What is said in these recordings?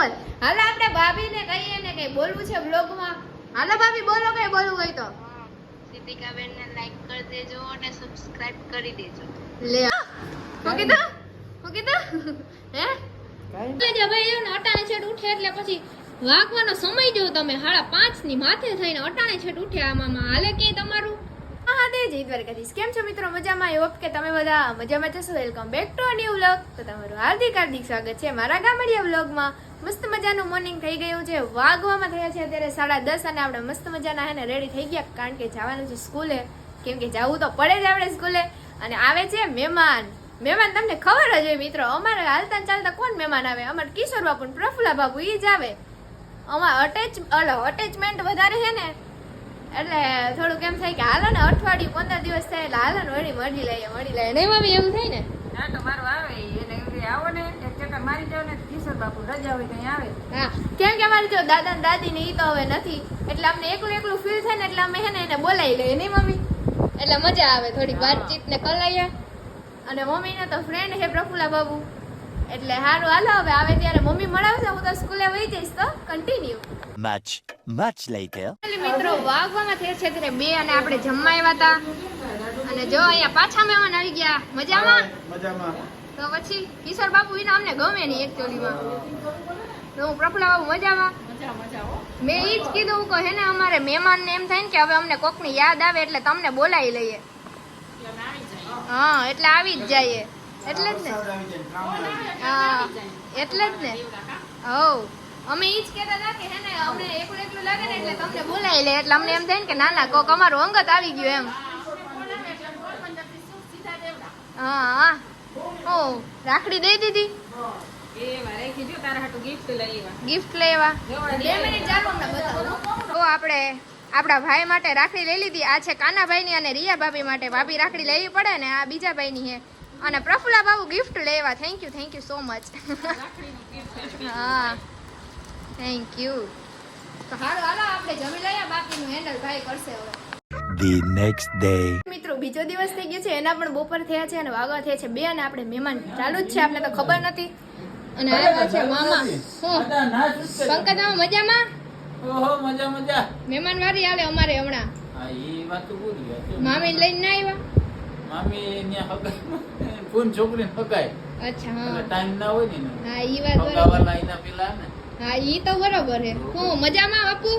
બોલ હાલો આપણે ભાભીને કહીએ ને કઈ બોલવું છે બ્લોગમાં હાલો ભાભી બોલો કઈ બોલવું હોય તો. સિદ્ધિકાબેન ને લાઈક કરી દેજો અને સબસ્ક્રાઇબ કરી દેજો. લે. હું કીધું? હું કીધું? હે? જ ભાઈ એવું ને અટાણે છેડ ઉઠે એટલે પછી વાગવાનો સમય જો તમે હાડા પાંચની માથે થઈને અટાણે છેટ ઉઠે આમાં. હાલે કે તમારું? તે જય દ્વારકાધીશ. કેમ છો મિત્રો? મજામાં? આઈ હોપ કે તમે બધા મજામાં જશો welcome back to new vlog તો તમારું હાર્દિક હાર્દિક સ્વાગત છે મારા ગામડિયા વ્લોગમાં મસ્ત મજાનું મોર્નિંગ થઈ ગયું છે. વાગવામાં થયા છે અત્યારે સાડા દસ અને આપણે મસ્ત મજાના હે ને રેડી થઈ ગયા. કારણ કે જવાનું છે સ્કૂલે. કેમ કે જવું તો પડે જ આપણે સ્કૂલે. અને આવે છે મહેમાન. મહેમાન તમને ખબર જ હોય મિત્રો, અમારે હાલતા ચાલતા કોણ મહેમાન આવે? અમારે કિશોર બાપુ ને પ્રફુલ્લા બાપુ ઈ જ આવે. અમાર અટેચ અલો અટેચમેન્ટ વધારે છે ને. એટલે થોડુંક એમ થાય કે હાલો ને અઠવાડિયું પંદર દિવસ થાય એટલે હાલો ને વળી મળી લઈએ મળી લઈએ. નહીં મમ્મી એવું થાય ને? ના તમારું આવે એને કે આવો ને એક ચક્કર મારી જાવ ને કિશોર બાપુ રજા હોય ત્યાં આવે. હા. કેમ કે અમારે જો દાદા ને દાદી ને ઈ તો હવે નથી. એટલે અમને એકલું એકલું ફીલ થાય ને એટલે અમે હે ને એને બોલાવી લઈએ નહીં મમ્મી એટલે મજા આવે થોડીક વાતચીત ને કલાઈએ અને મમ્મીને તો ફ્રેન્ડ છે પ્રફુલ્લા બાબુ. એટલે હારું હાલો હવે આવે ત્યારે મમ્મી મળાવશે હું તો સ્કૂલે વહી જઈશ તો કન્ટિન્યુ મચ મચ લેટર મિત્રો વાગવામાં થયા છે ત્યારે બે અને આપણે જમવા આવ્યા હતા. અને જો અહીંયા પાછા મહેમાન આવી ગયા. મજામાં? મજામાં. તો પછી કિશોર બાપુ વિના અમને ગમે નહીં એકચ્યુઅલીમાં તો હું પ્રફુલા બાબુ મજામાં? મેં એ જ કીધું કે હે ને અમારે મહેમાનને એમ થાય ને કે હવે અમને કોકની યાદ આવે એટલે તમને બોલાવી લઈએ. હા એટલે આવી જ જઈએ. એટલે જ ને? હા, એટલે જ ને? હવ અમે ઈ જ કહેતા હતા કે હે અમને એકલું એકલું લાગે ને એટલે તમને બોલાવી લે. એટલે અમને એમ થાય ને કે ના ના, કોક અમારું અંગત આવી ગયું એમ. હા હા. ઓ રાખડી દઈ દીધી. ગિફ્ટ લેવા તો આપણે આપણા ભાઈ માટે રાખડી લઈ લીધી. આ છે કાનાભાઈની અને રિયા ભાભી માટે. ભાભી રાખડી લેવી પડે ને, આ બીજા ભાઈની છે અને પ્રફુલ્લા બાબુ ગિફ્ટ લેવા. Thank you thank you so much હા. થેન્ક યુ તો હાલો હાલો આપણે જમી લઈએ. બાકીનું હેન્ડલ ભાઈ કરશે હવે. મિત્રો બીજો દિવસ થઈ ગયો છે એના પણ બપોર થયા છે અને વાગવા થયા છે બે અને આપણે મહેમાન ચાલુ જ છે આપણે તો ખબર નથી. અને આવ્યા છે મામા. હું? પંકજ મામા મજામાં? ઓહો મજા મજા. મહેમાન વારી આલે અમારે હમણાં. હા એ વાત તો પૂરી મામી લઈને ના આવ્યા? મામી ન્યા હગાઈ ફોન છોકરીને હગાય અચ્છા હા. ટાઈમ ના હોય ને હા ઈ વાત બરાબર. લાઈના પેલા ને. હા ઈ તો બરાબર હે હું મજામાં બાપુ?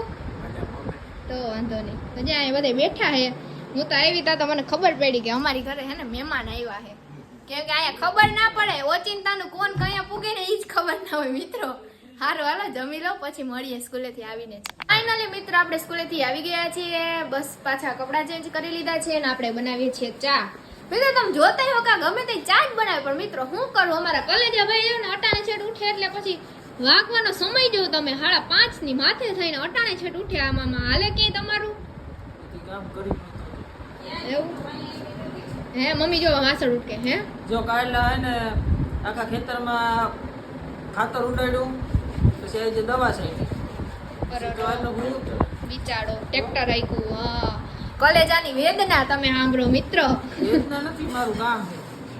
તો વાંધો નહીં. મજા એ બધે બેઠા હે હું તો આવી તા તો મને ખબર પડી કે અમારી ઘરે હે ને મહેમાન આવ્યા હે કેમ કે અહીંયા ખબર ના પડે. ઓચિંતાનું કોણ કયા પૂગે ને ઈ જ ખબર ના હોય મિત્રો. હારું હાલો જમી લો પછી મળીએ સ્કૂલેથી આવીને. ફાઇનલી મિત્રો આપણે સ્કૂલેથી આવી ગયા છીએ. બસ પાછા કપડાં ચેન્જ કરી લીધા છે અને આપણે બનાવીએ છીએ ચા. મિત્રો તમે જોતા હો કે ગમે તે ચા જ બનાવે પણ મિત્રો હું કરું? અમારા કલેજા ભાઈ ને અટાણે છેટ ઉઠે એટલે પછી વાગવાનો સમય જો તમે હાડા પાંચની માથે થઈને અટાણે છેટ ઉઠે આમાં હાલે કે તમારું? બધી કામ કરી એવું? હે મમ્મી જો વાસણ ઉઠકે હે? જો કાઢલા હે ને આખા ખેતરમાં ખાતર ઉડાડ્યું પછી આ જે દવા છે બિચારો ટ્રેક્ટર આખ્યું હા. કલેજાની વેદના તમે સાંભળો મિત્રો. વેદના નથી મારું કામ છે.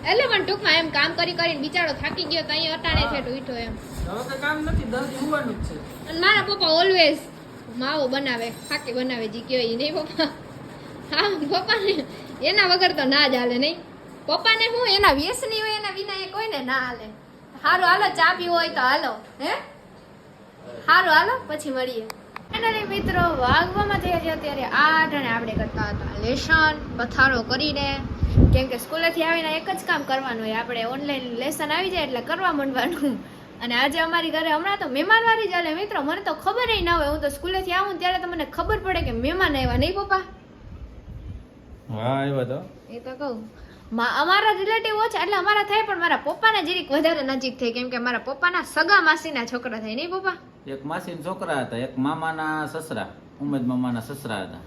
એટલે પણ ટૂંકમાં એમ કામ કરી કરીને બિચારો થાકી ગયો તો અહીં અટાણે છે ઉઠો એમ. હવે કામ નથી દસ જોવાનું જ છે. અને મારા પપ્પા ઓલવેઝ માવો બનાવે ફાકી બનાવે જી કયો એ નહીં પપ્પા. હા પપ્પાને એના વગર તો ના જ હાલે નહીં. પપ્પાને હું એના વ્યસની હોય એના વિના એ કોઈને ના હાલે. હારું હાલો ચા પીવો હોય તો હાલો હે? હારું હાલો પછી મળીએ. ફાઇનલી મિત્રો વાગવામાં થયા છે અત્યારે આઠ અને આપણે કરતા હતા લેશન પથારો કરીને. કેમ કે સ્કૂલેથી આવીને એક જ કામ કરવાનું હોય આપણે ઓનલાઈન લેસન આવી જાય એટલે કરવા માંડવાનું. અને આજે અમારી ઘરે હમણાં તો મહેમાન જ ચાલે મિત્રો મને તો ખબર ના હોય હું તો સ્કૂલેથી આવું ત્યારે તો મને ખબર પડે કે મહેમાન આવ્યા નહીં પપ્પા? હા આવ્યા તો. એ તો કહું. અમારા રિલેટિવ ઓછા એટલે અમારા થાય પણ મારા પપ્પાને જરીક વધારે નજીક થઈ કેમ કે મારા પપ્પાના સગા માસીના છોકરા થાય નહીં પપ્પા? એક માસીના છોકરા હતા એક મામાના સસરા ઉમેદ મામાના સસરા હતા.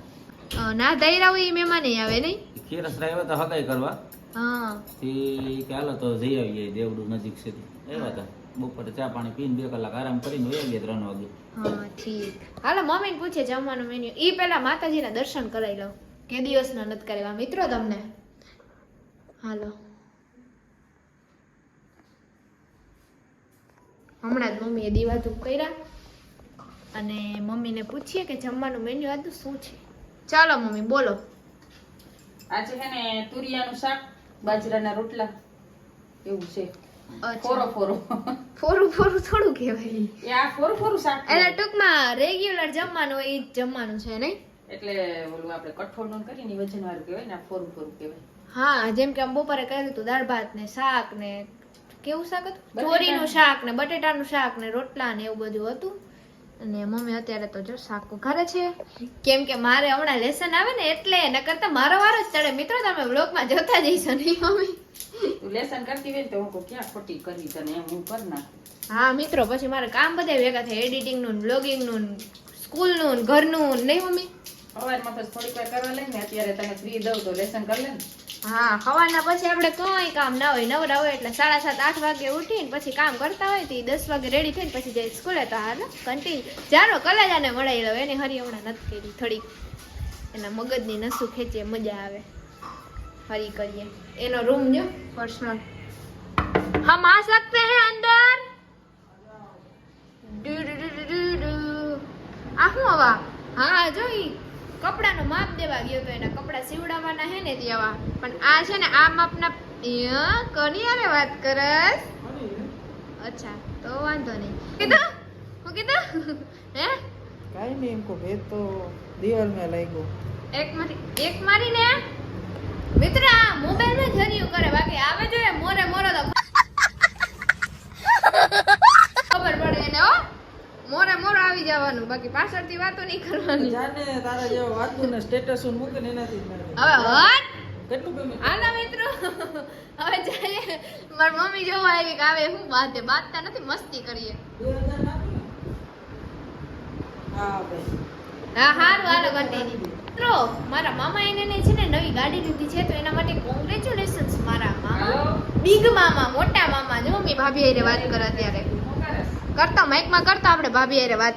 ના ધૈરા હોય એ મહેમાન આવે નહીં? ખીરસરા આવ્યા તો હગાઈ કરવા. હા. કે હાલો તો જઈ આવીએ દેવડું નજીક છે. એવા હતા. બપોરે ચા પાણી પીને બે કલાક આરામ કરીને વહી ગયા ત્રણ વાગે. હા ઠીક. હાલો મમ્મીને પૂછે જમવાનું મેન્યુ ઈ પેલા માતાજીના દર્શન કરાવી લઉં કે દિવસના નત કરેલા મિત્રો તમને? હાલો. હમણાં જ મમ્મીએ દીવા ધૂપ કર્યા અને મમ્મીને પૂછીએ કે જમવાનું મેન્યુ આજનું શું છે? ચાલો મમ્મી બોલો. આજે છે ને તુરિયાનું શાક બાજરાના રોટલા એવું છે. ફોરો ફોરો. ફોરું ફોરું થોડું કહેવાય. ફોરું ફોરું શાક એટલે. ટૂંકમાં રેગ્યુલર જમવાનું એ જમવાનું છે નહીં? એટલે ઓલું આપણે કઠોળનું કરીને ઈ વજન વાળું કહેવાય ને ફોરું ફોરું કહેવાય. હા જેમ કે આમ બપોરે કહ્યું હતું દાળ ભાત ને શાક ને કેવું શાક હતું. ચોરીનું શાક ને બટેટાનું શાક ને રોટલા ને એવું બધું હતું. અને મમ્મી અત્યારે તો જો શાક ઘરે છે. કેમ કે મારે હમણાં લેસન આવે ને એટલે ન કરતા મારો વારો જ ચડે. મિત્રો તમે વ્લોગમાં જોતા જઈશો નહીં મમ્મી. લેસન કરતી હોય તો હું ક્યાં ખોટી કરી તને એમ હું કરી નાખું. હા મિત્રો પછી મારે કામ બધા ભેગા થાય. એડિટિંગનું બ્લોગિંગનું સ્કૂલનું ઘરનું નહીં મમ્મી? સવારમાં તો નસું ખેંચીએ મજા આવે. હરી કરીએ. એનો રૂમ જો પર્સનલ હમ આ સકતે હે અંદર? ડુ હા, જો ઈ. કપડાનું માપ દેવા ગયો તો એના કપડા સીવડાવવાના હે ને દેવા પણ આ છે ને આ માપના કોની હારે વાત કરસ? અચ્છા તો વાંધો નહીં. કીધું? હું કીધું? હે? કાઈ નહીં એમ કો ભેદ તો દિવાલ મે લાગ્યો. એક મારી એક મારીને મિત્ર આ મોબાઈલમાં જર્યું કરે બાકી આવે જોઈએ મોરે મોરે તો ખબર પડે એને હો મોરે મોરો આવી જવાનું. બાકી પાછળથી વાતો નહીં કરવાની. જાને તારા જેવો વાતો ને સ્ટેટસ મૂકે ને એનાથી હવે હટ! કેટલું ગમે હાલો મિત્રો. હવે જઈએ માર મમ્મી જોવા આવી કે આવે હું બાતે બાતતા નથી મસ્તી કરીએ? હા હા હારું હાલો કન્ટિન્યુ મિત્રો મારા મામા એને છે ને નવી ગાડી લીધી છે તો એના માટે કોંગ્રેચ્યુલેશન્સ મારા મામા. બિગ મામા મોટા મામા જો મમ્મી ભાભી હારે વાત કરે અત્યારે. કરતા માઇકમાં કરતા આપણે ભાભી અરે વાત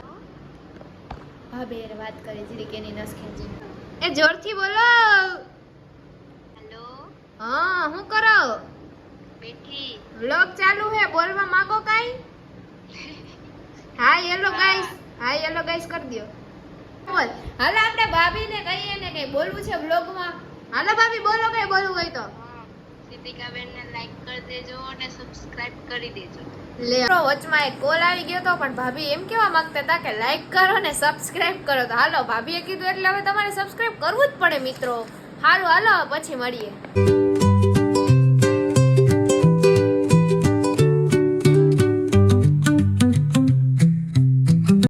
ભાભી અરે વાત કરી જીરી કેની નસ ખેંચી. એ જોરથી બોલો. હેલો? હા હું કરો? બેઠી. વ્લોગ ચાલુ હે બોલવા માંગો કાઈ? Hi hello guys. Hi hello guys કરી દયો. બોલ. હાલો આપણે ભાભીને કહીએ ને કઈ બોલવું છે વ્લોગમાં. હાલો ભાભી બોલો કઈ બોલવું હોય તો. સિદ્ધિકાબેન ને લાઈક અને સબસ્ક્રાઇબ કરી દેજો. લે વચમાં એક કોલ આવી ગયો તો પણ ભાભી એમ કેવા માંગતા હતા કે લાઈક કરો ને સબસ્ક્રાઇબ કરો. તો હાલો, ભાભીએ કીધું એટલે હવે તમારે સબસ્ક્રાઇબ કરવું જ પડે મિત્રો. હારું, હાલો, પછી મળીએ.